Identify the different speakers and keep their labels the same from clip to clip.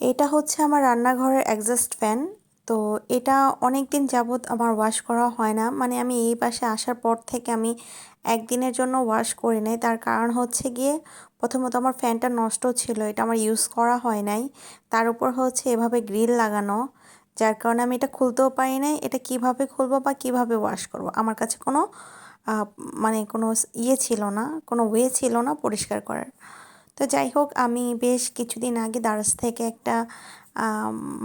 Speaker 1: এটা হচ্ছে আমার রান্নাঘরের অ্যাডজাস্ট ফ্যান তো এটা অনেক দিন যাবৎ আমার ওয়াশ করা হয় না। মানে আমি এই পাশে আসার পর থেকে আমি একদিনের জন্য ওয়াশ করি নাই। তার কারণ হচ্ছে গিয়ে প্রথমত আমার ফ্যানটা নষ্ট ছিল, এটা আমার ইউজ করা হয় নাই। তার উপর হচ্ছে এভাবে গ্রিল লাগানো, যার কারণে আমি এটা খুলতেও পারি নাই। এটা কীভাবে খুলবো বা কীভাবে ওয়াশ করব? আমার কাছে কোনো মানে কোনো ইয়ে ছিল না, কোনো ওয়ে ছিল না পরিষ্কার করার। তো যাই হোক, আমি বেশ কিছুদিন আগে দারাজ থেকে একটা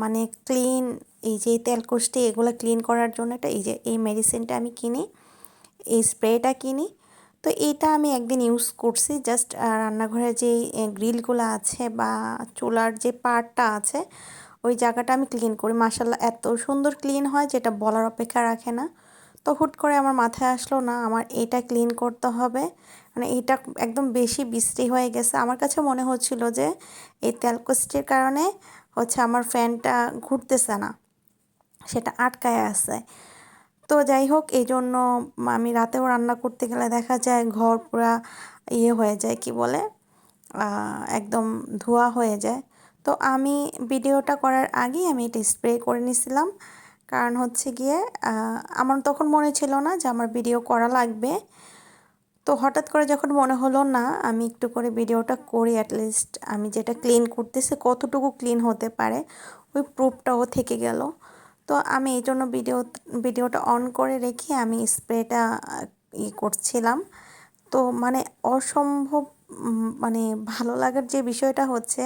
Speaker 1: মানে ক্লিন এই যে তেলকুষ্টি এগুলো ক্লিন করার জন্য একটা, এই যে এই মেডিসিনটা আমি কিনি, এই স্প্রেটা কিনি। তো এটা আমি একদিন ইউজ করছি জাস্ট রান্নাঘরের যে গ্রিলগুলো আছে বা চুলার যে পার্টটা আছে, ওই জায়গাটা আমি ক্লিন করি। মাসাল্লাহ এত সুন্দর ক্লিন হয় যেটা বলার অপেক্ষা রাখে না। তো হুট করে আমার মাথায় আসলো, না, আমার এটা ক্লিন করতে হবে। মানে এটা একদম বেশি বিশ্রী হয়ে গেছে। আমার কাছে মনে হচ্ছিল যে এই তেলকষ্টির কারণে হচ্ছে আমার ফ্যানটা ঘুরতেছে না, সেটা আটকায় আছে। তো যাই হোক, এই জন্য আমি রাতেও রান্না করতে গেলে দেখা যায় ঘর পুরা ইয়ে হয়ে যায়, কি বলে? একদম ধোয়া হয়ে যায়। তো আমি ভিডিওটা করার আগেই আমি এটা স্প্রে করে নিছিলাম। কারণ হচ্ছে গিয়ে আমার তখন মনে ছিল না যে আমার ভিডিও করা লাগবে। তো হঠাৎ করে যখন মনে হলো না, আমি একটু করে ভিডিওটা করি অ্যাটলিস্ট আমি যেটা ক্লিন করতেছি, কতটুকু ক্লিন হতে পারে, ওই প্রুফটাও থেকে গেল। তো আমি এই জন্য ভিডিও ভিডিওটা অন করে রেখে আমি স্প্রেটা ই করছিলাম। তো মানে অসম্ভব মানে ভালো লাগার যে বিষয়টা হচ্ছে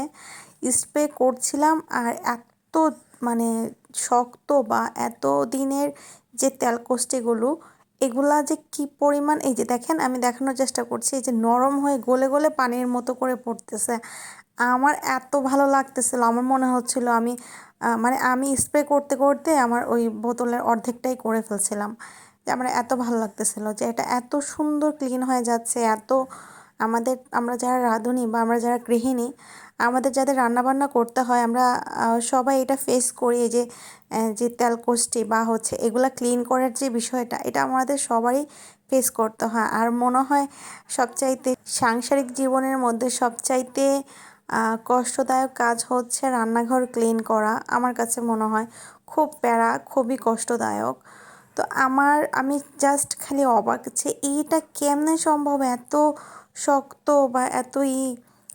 Speaker 1: স্প্রে করছিলাম আর এত মানে শক্ত বা এত দিনের যে তেলকষ্টিগুলো এগুলা যে কি পরিমাণ, এই যে দেখেন আমি দেখানোর চেষ্টা করছি, এই যে নরম হয়ে গলে গলে পানির মতো করে পড়তেছে। আমার এত ভালো লাগতেছিল, আমার মনে হচ্ছিল আমি মানে আমি স্প্রে করতে করতে আমার ওই বোতলের অর্ধেকটাই করে ফেলছিলাম। যে আমার এত ভালো লাগতেছিল যে এটা এত সুন্দর ক্লিন হয়ে যাচ্ছে, এত আমাদের, আমরা যারা রাঁধুনি বা আমরা যারা গৃহিণী আমাদের যাদের রান্নাবান্না করতে হয়, আমরা সবাই এটা ফেস করি যে যে তেলকষ্টি বা হচ্ছে এগুলা ক্লিন করার যে বিষয়টা, এটা আমাদের সবারই ফেস করতে হয়। আর মনে হয় সবচাইতে সাংসারিক জীবনের মধ্যে সবচাইতে কষ্টদায়ক কাজ হচ্ছে রান্নাঘর ক্লিন করা, আমার কাছে মনে হয় খুব প্যারা, খুবই কষ্টদায়ক। তো আমার, আমি জাস্ট খালি অবাক যে এইটা কেমনে সম্ভব? এত শক্ত বা এত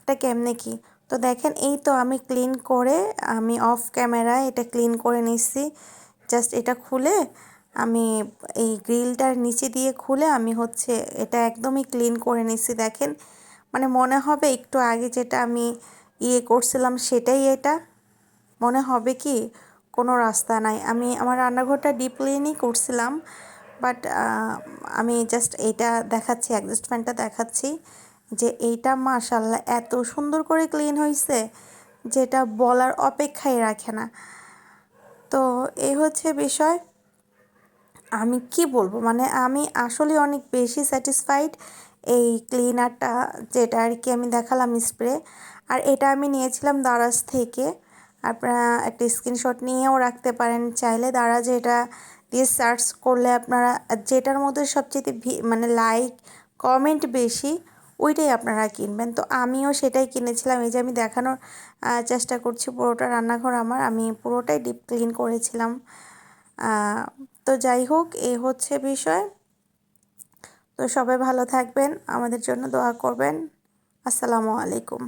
Speaker 1: এটা কেমনে কি? তো দেখেন, এই তো আমি ক্লিন করে আমি অফ ক্যামেরায় এটা ক্লিন করে নিচ্ছি। জাস্ট এটা খুলে আমি এই গ্রিলটার নিচে দিয়ে খুলে আমি হচ্ছে এটা একদমই ক্লিন করে নিচ্ছি। দেখেন মানে মনে হবে একটু আগে যেটা আমি ইয়ে করছিলাম সেটাই এটা। মনে হবে কি, কোনো রাস্তা নাই। আমি আমার রান্নাঘরটা ডিপ ক্লিনই করছিলাম বাট আমি জাস্ট এটা দেখাচ্ছি অ্যাডজাস্টমেন্টটা দেখাচ্ছি। যে এইটা মাশাল্লাহ এত সুন্দর করে ক্লিন হয়েছে যেটা বলার অপেক্ষাই রাখে না। তো এই হচ্ছে বিষয়, আমি কি বলব? মানে আমি আসলে অনেক বেশি স্যাটিসফাইড এই ক্লিনারটা যেটা আর কি আমি দেখালাম স্প্রে আর এটা আমি নিয়েছিলাম দারাজ থেকে। আপনারা একটা স্ক্রিনশট নিয়েও রাখতে পারেন, চাইলে দারাজ এটা দিয়ে সার্চ করলে আপনারা যেটার মধ্যে সবচেয়ে মানে লাইক কমেন্ট বেশি ওইটাই আপনারা কিনবেন। তো আমিও সেটাই কিনেছিলাম। এই যে আমি দেখানোর চেষ্টা করছি পুরোটা রান্নাঘর আমার। আমি পুরোটাই ডিপ ক্লিন করেছিলাম। তো যাই হোক এই হচ্ছে বিষয়। তো সবাই ভালো থাকবেন। আমাদের জন্য দোয়া করবেন। আসসালামু আলাইকুম।